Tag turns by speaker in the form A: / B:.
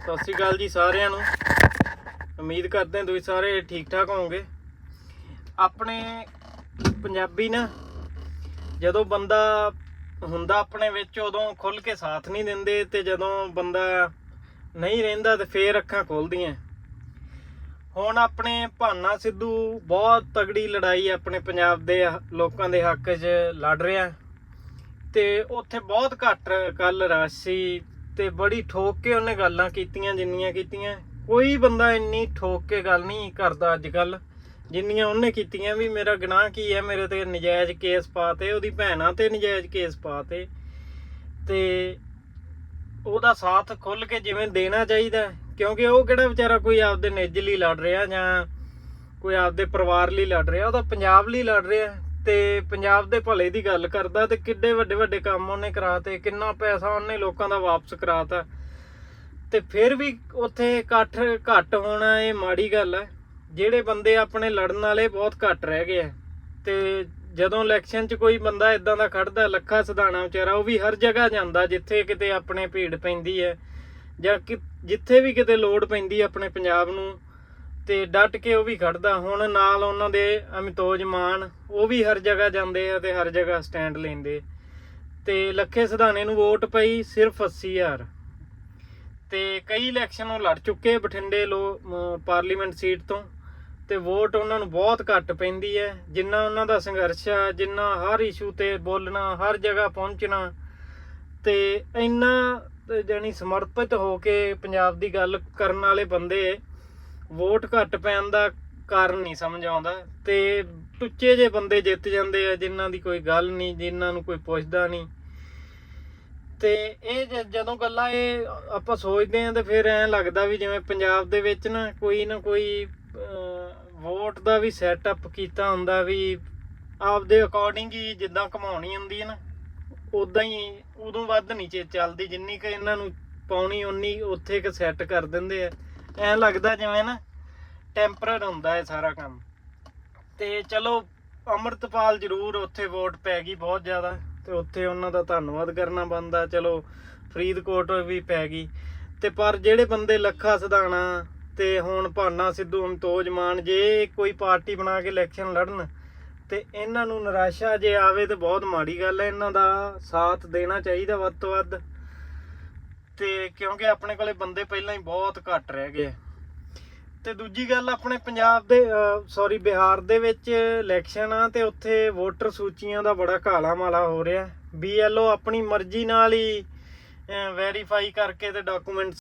A: ਸਤਿ ਸ਼੍ਰੀ ਅਕਾਲ ਜੀ ਸਾਰਿਆਂ ਨੂੰ। ਉਮੀਦ ਕਰਦੇ ਹਾਂ ਤੁਸੀਂ ਸਾਰੇ ਠੀਕ ਠਾਕ ਹੋਵੋਗੇ। ਆਪਣੇ ਪੰਜਾਬੀ ਨਾ, ਜਦੋਂ ਬੰਦਾ ਹੁੰਦਾ ਆਪਣੇ ਵਿੱਚ, ਉਦੋਂ ਖੁੱਲ ਕੇ ਸਾਥ ਨਹੀਂ ਦਿੰਦੇ ਤੇ ਜਦੋਂ ਬੰਦਾ ਨਹੀਂ ਰਹਿੰਦਾ ਤੇ ਫੇਰ ਅੱਖਾਂ ਖੋਲਦੀਆਂ ਹੁਣ ਆਪਣੇ ਭਾਨਾ ਸਿੱਧੂ ਬਹੁਤ ਤਗੜੀ ਲੜਾਈ ਆਪਣੇ ਪੰਜਾਬ ਦੇ ਲੋਕਾਂ ਦੇ ਹੱਕ 'ਚ ਲੜ ਰਿਹਾ। ਤੇ ਉੱਥੇ ਬਹੁਤ ਘੱਟ ਕੱਲ ਰਾਸ਼ੀ ਤੇ ਬੜੀ ਠੋਕ ਕੇ ਉਹਨੇ ਗੱਲਾਂ ਕੀਤੀਆਂ, ਜਿੰਨੀਆਂ ਕੀਤੀਆਂ। ਕੋਈ ਬੰਦਾ ਇੰਨੀ ਠੋਕ ਕੇ ਗੱਲ ਨਹੀਂ ਕਰਦਾ ਅੱਜ ਕੱਲ ਜਿੰਨੀਆਂ ਉਹਨੇ ਕੀਤੀਆਂ ਵੀ ਮੇਰਾ ਗੁਨਾਹ ਕੀ ਹੈ, ਮੇਰੇ ਤੇ ਨਜਾਇਜ਼ ਕੇਸ ਪਾਤੇ, ਉਹਦੀ ਭੈਣਾਂ ਤੇ ਨਜਾਇਜ਼ ਕੇਸ ਪਾਤੇ। ਤੇ ਉਹਦਾ ਸਾਥ ਖੁੱਲ ਕੇ ਜਿਵੇਂ ਦੇਣਾ ਚਾਹੀਦਾ ਕਿਉਂਕਿ ਉਹ ਕਿਹੜਾ ਵਿਚਾਰਾ ਕੋਈ ਆਪਦੇ ਨਿੱਜ ਲਈ ਲੜ ਰਿਹਾ ਜਾਂ ਕੋਈ ਆਪਦੇ ਪਰਿਵਾਰ ਲਈ ਲੜ ਰਿਹਾ ਉਹ ਤਾਂ ਪੰਜਾਬ ਲਈ ਲੜ ਰਿਹਾ। ਤੇ ਪੰਜਾਬ ਦੇ ਭਲੇ ਦੀ ਗੱਲ ਕਰਦਾ ਤੇ ਕਿੱਡੇ ਵੱਡੇ ਵੱਡੇ ਕੰਮ ਉਹਨੇ ਕਰਾਤੇ, ਕਿੰਨਾ ਪੈਸਾ ਉਹਨੇ ਲੋਕਾਂ ਦਾ ਵਾਪਸ ਕਰਾਤਾ। ਤੇ ਫਿਰ ਵੀ ਉੱਥੇ ਇਕੱਠ ਘੱਟ ਹੋਣਾ ਇਹ ਮਾੜੀ ਗੱਲ ਹੈ। ਜਿਹੜੇ ਬੰਦੇ ਆਪਣੇ ਲੜਨ ਵਾਲੇ ਬਹੁਤ ਘੱਟ ਰਹਿ ਗਏ ਆ। ਤੇ ਜਦੋਂ ਇਲੈਕਸ਼ਨ 'ਚ ਕੋਈ ਬੰਦਾ ਇਦਾਂ ਦਾ ਖੜਦਾ, ਲੱਖਾ ਸਧਾਣਾ ਵਿਚਾਰਾ, ਉਹ ਵੀ ਹਰ ਜਗ੍ਹਾ ਜਾਂਦਾ ਜਿੱਥੇ ਕਿਤੇ ਆਪਣੇ ਭੀੜ ਪੈਂਦੀ ਹੈ ਜਾਂ ਕਿ ਜਿੱਥੇ ਵੀ ਕਿਤੇ ਲੋੜ ਪੈਂਦੀ ਆਪਣੇ ਪੰਜਾਬ ਨੂੰ। ਤੇ ਡਟ ਕੇ ਉਹ ਵੀ ਖੜਦਾ। ਹੁਣ ਨਾਲ ਉਹਨਾਂ ਦੇ ਅਮਿਤੋਜ ਮਾਨ, ਉਹ ਵੀ ਹਰ ਜਗ੍ਹਾ ਜਾਂਦੇ ਆ ਤੇ ਹਰ ਜਗ੍ਹਾ ਸਟੈਂਡ ਲੈਂਦੇ। ਤੇ ਲੱਖੇ ਸਧਾਣੇ ਨੂੰ ਵੋਟ ਪਈ ਸਿਰਫ 80000 ਤੇ ਕਈ ਇਲੈਕਸ਼ਨ ਉਹ ਲੜ ਚੁੱਕੇ ਬਠਿੰਡੇ ਲੋ ਪਾਰਲੀਮੈਂਟ ਸੀਟ ਤੋਂ। ਤੇ ਵੋਟ ਉਹਨਾਂ ਨੂੰ ਬਹੁਤ ਘੱਟ ਪੈਂਦੀ ਹੈ। ਜਿੰਨਾ ਉਹਨਾਂ ਦਾ ਸੰਘਰਸ਼ ਆ, ਜਿੰਨਾ ਹਰ ਇਸ਼ੂ ਤੇ ਬੋਲਣਾ, ਹਰ ਜਗ੍ਹਾ ਪਹੁੰਚਣਾ। ਤੇ ਇੰਨਾ, ਤੇ ਜਾਣੀ ਸਮਰਪਿਤ ਹੋ ਕੇ ਪੰਜਾਬ ਦੀ ਗੱਲ ਕਰਨ ਵਾਲੇ ਬੰਦੇ ਵੋਟ ਘੱਟ ਪੈਣ ਦਾ ਕਾਰਨ ਨਹੀਂ ਸਮਝ ਆਉਂਦਾ ਤੇ ਟੁੱਚੇ ਜੇ ਬੰਦੇ ਜਿੱਤ ਜਾਂਦੇ ਆ, ਜਿਨ੍ਹਾਂ ਦੀ ਕੋਈ ਗੱਲ ਨਹੀਂ, ਜਿਨ੍ਹਾਂ ਨੂੰ ਕੋਈ ਪੁੱਛਦਾ ਨਹੀਂ। ਤੇ ਇਹ ਜਦੋਂ ਗੱਲਾਂ ਇਹ ਆਪਾਂ ਸੋਚਦੇ ਆਂ ਤੇ ਫਿਰ ਐਂ ਲੱਗਦਾ ਵੀ ਜਿਵੇਂ ਪੰਜਾਬ ਦੇ ਵਿੱਚ ਨਾ ਕੋਈ ਨਾ ਕੋਈ ਵੋਟ ਦਾ ਵੀ ਸੈਟਅਪ ਕੀਤਾ ਹੁੰਦਾ ਵੀ ਆਪਦੇ ਅਕੋਰਡਿੰਗ ਹੀ ਜਿੱਦਾਂ ਕਮਾਉਣੀ ਹੁੰਦੀ ਹੈ ਨਾ ਉਦਾਂ ਹੀ ਉਦੋਂ ਵੱਧ ਨਹੀਂ ਚੱਲਦੀ। ਜਿੰਨੀ ਕਿ ਇਹਨਾਂ ਨੂੰ ਪਾਉਣੀ ਉਨੀ ਉੱਥੇ ਕ ਸੈੱਟ ਕਰ ਦਿੰਦੇ ਆ। ਐਂ ਲੱਗਦਾ ਜਿਵੇਂ ਨਾ ਟੈਂਪਰਰ ਹੁੰਦਾ ਹੈ ਸਾਰਾ ਕੰਮ। ਤੇ ਚਲੋ ਅਮਰਤਪਾਲ ਜ਼ਰੂਰ ਉੱਥੇ ਵੋਟ ਪੈ ਗਈ ਬਹੁਤ ਜ਼ਿਆਦਾ, ਤੇ ਉੱਥੇ ਉਹਨਾਂ ਦਾ ਧੰਨਵਾਦ ਕਰਨਾ ਬਣਦਾ, ਚਲੋ ਫਰੀਦਕੋਟ ਵੀ ਪੈ ਗਈ। ਤੇ ਪਰ ਜਿਹੜੇ ਬੰਦੇ ਲੱਖਾ ਸਦਾਣਾ ਤੇ ਹੁਣ ਭਾਨਾ ਸਿੱਧੂ ਅਮਤੋਜ ਮਾਨ ਜੇ ਕੋਈ ਪਾਰਟੀ ਬਣਾ ਕੇ ਇਲੈਕਸ਼ਨ ਲੜਨ, ਤੇ ਇਹਨਾਂ ਨੂੰ ਨਿਰਾਸ਼ਾ ਜੇ ਆਵੇ ਤੇ ਬਹੁਤ ਮਾੜੀ ਗੱਲ ਹੈ, ਇਹਨਾਂ ਦਾ ਸਾਥ ਦੇਣਾ ਚਾਹੀਦਾ ਵੱਧ ਤੋਂ ਵੱਧ। ਤੇ ਕਿਉਂਕਿ ਆਪਣੇ ਕੋਲੇ ਬੰਦੇ ਪਹਿਲਾਂ ਹੀ ਬਹੁਤ ਘੱਟ ਰਹਿ ਗਏ ਆ। ਤੇ ਦੂਜੀ ਗੱਲ, ਆਪਣੇ ਪੰਜਾਬ ਦੇ ਸੌਰੀ ਬਿਹਾਰ ਦੇ ਵਿੱਚ ਇਲੈਕਸ਼ਨ ਆ ਤੇ ਉੱਥੇ ਵੋਟਰ ਸੂਚੀਆਂ ਦਾ ਬੜਾ ਕਾਲਾ ਮਾਲਾ ਹੋ ਰਿਹਾ ਬੀਐਲਓ ਆਪਣੀ ਮਰਜ਼ੀ ਨਾਲ ਹੀ ਵੈਰੀਫਾਈ ਕਰਕੇ ਤੇ ਡਾਕੂਮੈਂਟਸ